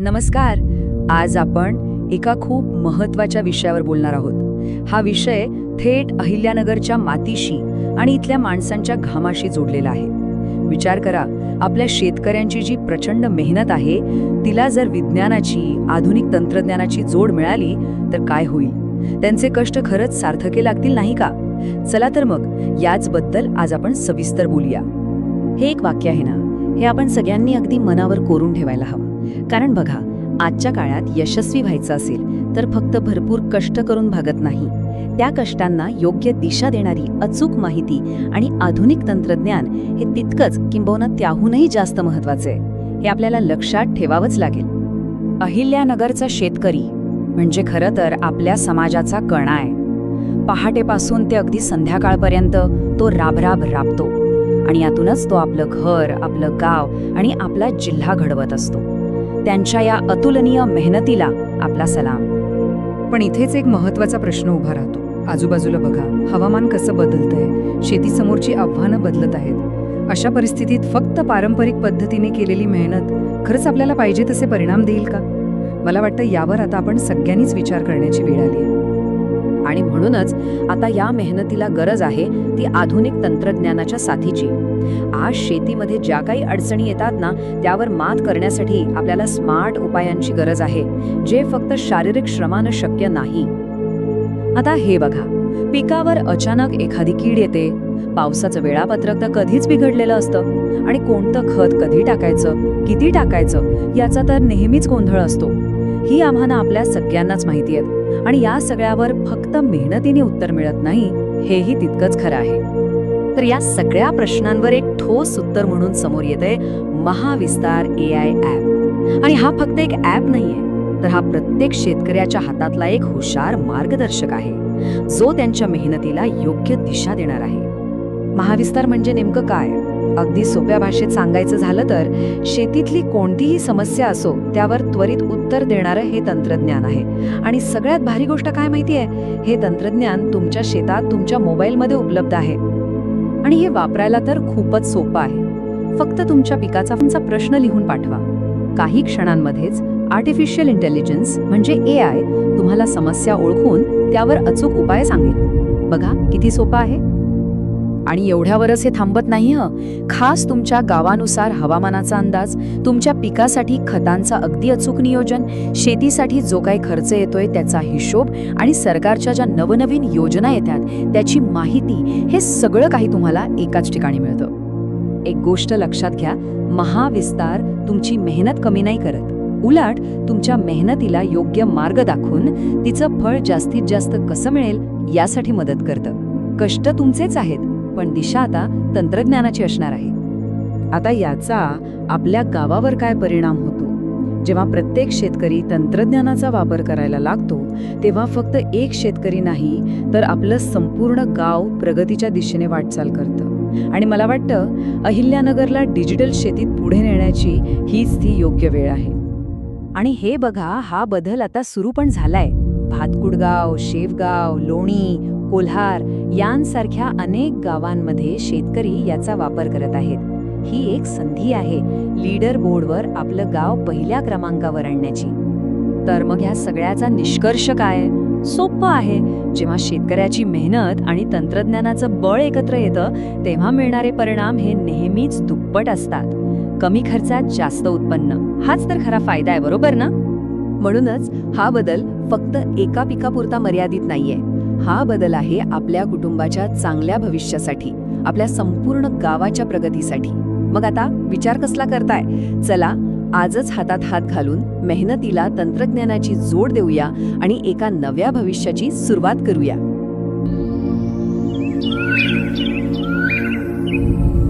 नमस्कार. आज आपण एका खूप महत्त्वाच्या विषयावर बोलणार आहोत. हा विषय थेट अहिल्यानगरच्या मातीशी आणि इथल्या माणसांच्या घामाशी जोडलेला आहे. विचार करा आपल्या शेतकऱ्यांची जी प्रचंड मेहनत आहे तिला जर विज्ञानाची आधुनिक तंत्रज्ञानाची जोड मिळाली तर काय होईल? त्यांचे कष्ट खरंच सार्थके लागतील नाही का? चला तर मग याचबद्दल आज आपण सविस्तर बोलूया. हे एक वाक्य आहे ना हे आपण सगळ्यांनी अगदी मनावर कोरून ठेवायला हवं. कारण बघा आजच्या काळात यशस्वी व्हायचं असेल तर फक्त भरपूर कष्ट करून भागत नाही. त्या कष्टांना योग्य दिशा देणारी अचूक माहिती आणि आधुनिक तंत्रज्ञान हे तितकंच किंबहुना त्याहूनही जास्त महत्त्वाचे आहे. हे आपल्याला लक्षात ठेवावंच लागेल. अहिल्यानगरचा शेतकरी म्हणजे खरं तर आपल्या समाजाचा कणा आहे. पहाटेपासून ते अगदी संध्याकाळपर्यंत तो राबराब राबतो आणि यातूनच तो आपलं घर आपलं गाव आणि आपला जिल्हा घडवत असतो. त्यांच्या या अतुलनीय मेहनतीला आपला सलाम. पण इथेच एक महत्त्वाचा प्रश्न उभा राहतो. आजूबाजूला बघा हवामान कसं बदलतंय? शेतीसमोरची आव्हानं बदलत आहेत. अशा परिस्थितीत फक्त पारंपरिक पद्धतीने केलेली मेहनत खरंच आपल्याला पाहिजे तसे परिणाम देईल का? मला वाटतं यावर आता आपण सगळ्यांनीच विचार करण्याची वेळ आली आहे. आणि म्हणूनच आता या मेहनतीला गरज आहे ती आधुनिक तंत्रज्ञानाच्या साथीची. आज शेतीमध्ये ज्या काही अडचणी येतात ना त्यावर मात करण्यासाठी आपल्याला स्मार्ट उपायांची गरज आहे जे फक्त शारीरिक श्रमानं शक्य नाही. आता हे बघा पिकावर अचानक एखादी कीड येते पावसाचं वेळापत्रक तर कधीच बिघडलेलं असतं आणि कोणतं खत कधी टाकायचं किती टाकायचं याचा तर नेहमीच गोंधळ असतो. ही आव्हानं आपल्या सगळ्यांनाच माहिती आहेत. आणि या सगळ्यावर फक्त मेहनतीने उत्तर मिळत नाही हेही तितकंच खरं आहे. तर या सगळ्या प्रश्नांवर एक ठोस उत्तर म्हणून समोर येतंय महाविस्तार ए आय ॲप. आणि हा फक्त एक ॲप नाहीये तर हा प्रत्येक शेतकऱ्याच्या हातातला एक हुशार मार्गदर्शक आहे. जो त्यांच्या मेहनतीला योग्य दिशा देणार आहे. महाविस्तार म्हणजे नेमकं काय? अगदी सोप्या भाषेत सांगायचं झालं तर शेतीतली कोणतीही समस्या असो त्यावर त्वरित उत्तर देणारं हे तंत्रज्ञान आहे. आणि सगळ्यात भारी गोष्ट काय माहिती आहे? हे तंत्रज्ञान तुमच्या शेतात तुमच्या मोबाईलमध्ये उपलब्ध आहे. आणि हे वापरायला तर खूपच सोपं आहे. फक्त तुमच्या पिकाचा तुमचा प्रश्न लिहून पाठवा. काही क्षणांमध्येच आर्टिफिशियल इंटेलिजन्स म्हणजे ए आय तुम्हाला समस्या ओळखून त्यावर अचूक उपाय सांगेल. बघा किती सोपं आहे. आणि एवढ्यावरच हे थांबत नाही हं. खास तुमच्या गावानुसार हवामानाचा अंदाज तुमच्या पिकासाठी खतांचा अगदी अचूक नियोजन शेतीसाठी जो काही खर्च येतोय त्याचा हिशोब आणि सरकारच्या ज्या नवनवीन योजना येतात त्याची माहिती हे सगळं काही तुम्हाला एकाच ठिकाणी मिळतं. एक गोष्ट लक्षात घ्या महाविस्तार तुमची मेहनत कमी नाही करत. उलट तुमच्या मेहनतीला योग्य मार्ग दाखवून तिचं फळ जास्तीत जास्त कसं मिळेल यासाठी मदत करतं. कष्ट तुमचेच आहेत पण दिशा आता तंत्रज्ञानाची असणार आहे. आता याचा आपल्या गावावर काय परिणाम होतो? जेव्हा प्रत्येक शेतकरी तंत्रज्ञानाचा वापर करायला लागतो तेव्हा फक्त एक शेतकरी नाही तर आपलं संपूर्ण गाव प्रगतीच्या दिशेने वाटचाल करतं. आणि मला वाटतं अहिल्यानगरला डिजिटल शेतीत पुढे नेण्याची हीच ती योग्य वेळ आहे. आणि हे बघा हा बदल आता सुरू पण झालाय. भातकुडगाव शेवगाव लोणी कोल्हार यांसारख्या अनेक गावांमध्ये शेतकरी याचा वापर करत आहेत. ही एक संधी आहे लीडर बोर्डवर आपलं गाव पहिल्या क्रमांकावर आणण्याची. तर मग ह्या सगळ्याचा निष्कर्ष काय? सोपं आहे. जेव्हा शेतकऱ्याची मेहनत आणि तंत्रज्ञानाचं बळ एकत्र येतं तेव्हा मिळणारे परिणाम हे नेहमीच दुप्पट असतात. कमी खर्चात जास्त उत्पन्न. हाच तर खरा फायदा आहे बरोबर ना? म्हणूनच हा बदल फक्त एका पिकापुरता मर्यादित नाहीये. हा बदल आहे आपल्या कुटुंबाच्या चांगल्या भविष्यासाठी आपल्या संपूर्ण गावाच्या प्रगतीसाठी. मग आता विचार कसला करताय? चला आजच हातात हात घालून मेहनतीला तंत्रज्ञानाची जोड देऊया आणि एका नव्या भविष्याची सुरुवात करूया.